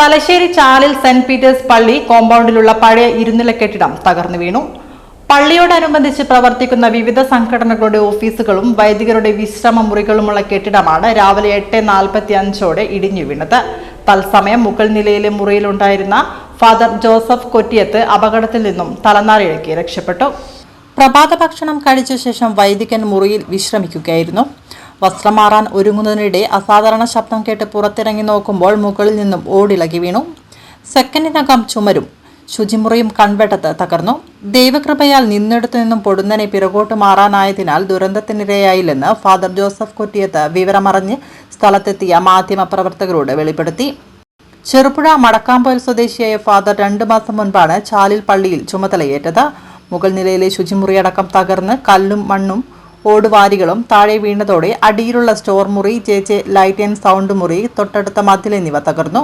തലശ്ശേരി ചാലിൽ saint Peter's പള്ളി കോമ്പൗണ്ടിലുള്ള പഴയ ഇരുനില കെട്ടിടം തകർന്നു വീണു. പള്ളിയോടനുബന്ധിച്ച് പ്രവർത്തിക്കുന്ന വിവിധ സംഘടനകളുടെ ഓഫീസുകളും വൈദികരുടെ വിശ്രമ മുറികളുമുള്ള കെട്ടിടമാണ് രാവിലെ എട്ട് നാൽപ്പത്തി അഞ്ചോടെ ഇടിഞ്ഞു വീണത്. തത്സമയം മുകൾ നിലയിലെ മുറിയിലുണ്ടായിരുന്ന ഫാദർ ജോസഫ് കൊറ്റിയത്ത് അപകടത്തിൽ നിന്നും തലനാരിഴക്കി രക്ഷപ്പെട്ടു. പ്രഭാത ഭക്ഷണം കഴിച്ച ശേഷം വൈദികൻ മുറിയിൽ വിശ്രമിക്കുകയായിരുന്നു. വസ്ത്രം മാറാൻ ഒരുങ്ങുന്നതിനിടെ അസാധാരണ ശബ്ദം കേട്ട് പുറത്തിറങ്ങി നോക്കുമ്പോൾ മുകളിൽ നിന്നും ഓടിളകി വീണു. സെക്കൻഡിനകം ചുമരും. ശുചിമുറിയും കൺവെട്ടത്ത് തകർന്നു. ദൈവകൃപയാൽ നിന്നിടത്തു നിന്നും പൊടുന്നനെ പിറകോട്ട് മാറാനായതിനാൽ ദുരന്തത്തിനിരയായില്ലെന്ന് ഫാദർ ജോസഫ് കൊറ്റിയത്ത് വിവരമറിഞ്ഞ് സ്ഥലത്തെത്തിയ മാധ്യമപ്രവർത്തകരോട് വെളിപ്പെടുത്തി. ചെറുപുഴ മടക്കാമ്പോൽ സ്വദേശിയായ ഫാദർ രണ്ട് മാസം മുൻപാണ് ചാലിൽ പള്ളിയിൽ ചുമതലയേറ്റത്. മുകൾ നിലയിലെ ശുചിമുറിയടക്കം തകർന്ന് കല്ലും മണ്ണും ഓടുവാരികളും താഴെ വീണതോടെ അടിയിലുള്ള സ്റ്റോർ മുറി ജെ ലൈറ്റ് ആൻഡ് സൗണ്ട് മുറി തൊട്ടടുത്ത മതിൽ എന്നിവ തകർന്നു.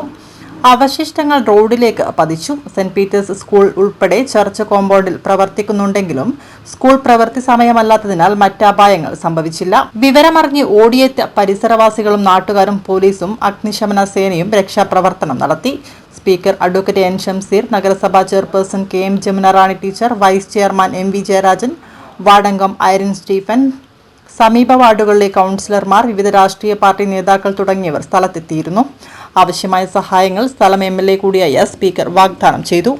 അവശിഷ്ടങ്ങൾ റോഡിലേക്ക് പതിച്ചു. സെന്റ് പീറ്റേഴ്സ് സ്കൂൾ ഉൾപ്പെടെ ചർച്ച് കോമ്പൗണ്ടിൽ പ്രവർത്തിക്കുന്നുണ്ടെങ്കിലും സ്കൂൾ പ്രവൃത്തി സമയമല്ലാത്തതിനാൽ മറ്റപായങ്ങൾ സംഭവിച്ചില്ല. വിവരമറിഞ്ഞ് ഓടിയെത്തിയ പരിസരവാസികളും നാട്ടുകാരും പോലീസും അഗ്നിശമന സേനയും രക്ഷാപ്രവർത്തനം നടത്തി. Speaker advocate N. ഷംസീർ നഗരസഭാ chairperson K. M. Jamuna Rani teacher vice chairman M. V. Jayarajan വാർഡംഗം Airan Stephen സമീപ വാർഡുകളിലെ കൗൺസിലർമാർ വിവിധ രാഷ്ട്രീയ പാർട്ടി നേതാക്കൾ തുടങ്ങിയവർ സ്ഥലത്തെത്തിയിരുന്നു. ആവശ്യമായ സഹായങ്ങൾ സ്ഥലം എം എൽ എ കൂടിയായ സ്പീക്കർ വാഗ്ദാനം ചെയ്തു.